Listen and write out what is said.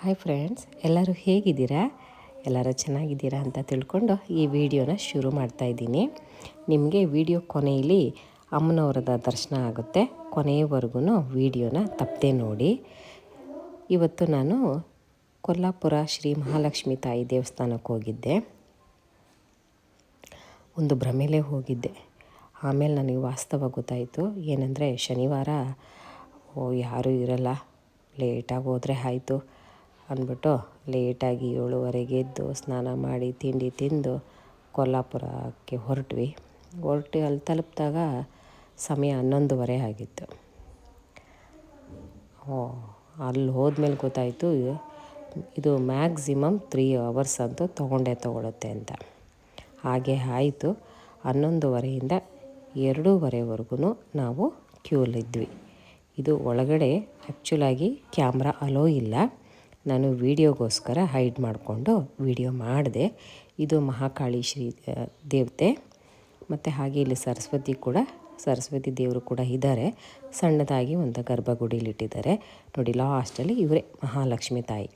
Hi friends ಎಲ್ಲರೂ ಹೇಗಿದ್ದೀರಾ? ಎಲ್ಲರೂ ಚೆನ್ನಾಗಿದ್ದೀರಾ ಅಂತ ತಿಳ್ಕೊಂಡು ಈ ವಿಡಿಯೋನ ಶುರು ಮಾಡ್ತಾ ಇದ್ದೀನಿ. ನಿಮಗೆ ವಿಡಿಯೋ ಕೊನೆಯಲ್ಲಿ ಅಮ್ಮನವರದ ದರ್ಶನ ಆಗುತ್ತೆ. ಕೊನೆಯವರೆಗೂ ವಿಡಿಯೋನ ತಪ್ಪದೆ ನೋಡಿ. ಇವತ್ತು ನಾನು ಕೊಲ್ಲಾಪುರ ಶ್ರೀ ಮಹಾಲಕ್ಷ್ಮಿ ತಾಯಿ ದೇವಸ್ಥಾನಕ್ಕೆ ಹೋಗಿದ್ದೆ. ಒಂದು ಭ್ರಮೆಲೇ ಹೋಗಿದ್ದೆ. ಆಮೇಲೆ ನನಗೆ ವಾಸ್ತವ ಗೊತ್ತಾಯಿತು. ಏನಂದರೆ ಶನಿವಾರ ಓ, ಯಾರೂ ಇರಲ್ಲ. ಲೇಟಾಗಿ ಹೋದರೆ ಆಯಿತು. ಅಂದ್ಬಿಟ್ಟು ಲೇಟಾಗಿ ಏಳುವರೆಗೆ ಎದ್ದು ಸ್ನಾನ ಮಾಡಿ ತಿಂಡಿ ತಿಂದು ಕೊಲ್ಲಾಪುರಕ್ಕೆ ಹೊರಟ್ವಿ. ಹೊರಟು ಅಲ್ಲಿ ತಲುಪಿದಾಗ ಸಮಯ ಹನ್ನೊಂದುವರೆ ಆಗಿತ್ತು. ಓ, ಅಲ್ಲಿ ಹೋದ್ಮೇಲೆ ಗೊತ್ತಾಯಿತು, ಇದು ಮ್ಯಾಕ್ಸಿಮಮ್ ತ್ರೀ ಅವರ್ಸ್ ಅಂತೂ ತೊಗೊಂಡೇ ತೊಗೊಳುತ್ತೆ ಅಂತ. ಹಾಗೆ ಆಯಿತು. ಹನ್ನೊಂದುವರೆಯಿಂದ ಎರಡೂವರೆವರೆಗೂ ನಾವು ಕ್ಯೂಲಿದ್ವಿ. ಇದು ಒಳಗಡೆ ಆ್ಯಕ್ಚುಲಾಗಿ ಕ್ಯಾಮ್ರಾ ಅಲೋ ಇಲ್ಲ. ನಾನು ವೀಡಿಯೋಗೋಸ್ಕರ ಹೈಡ್ ಮಾಡಿಕೊಂಡು ವೀಡಿಯೋ ಮಾಡಿದೆ. ಇದು ಮಹಾಕಾಳಿ ಶ್ರೀ ದೇವತೆ ಮತ್ತು ಹಾಗೆ ಇಲ್ಲಿ ಸರಸ್ವತಿ ಕೂಡ, ಸರಸ್ವತಿ ದೇವರು ಕೂಡ ಇದ್ದಾರೆ. ಸಣ್ಣದಾಗಿ ಒಂದು ಗರ್ಭಗುಡಿಲಿಟ್ಟಿದ್ದಾರೆ ನೋಡಿ, ಲಾಸ್ಟಲ್ಲಿ ಇವರೇ ಮಹಾಲಕ್ಷ್ಮಿ ತಾಯಿ.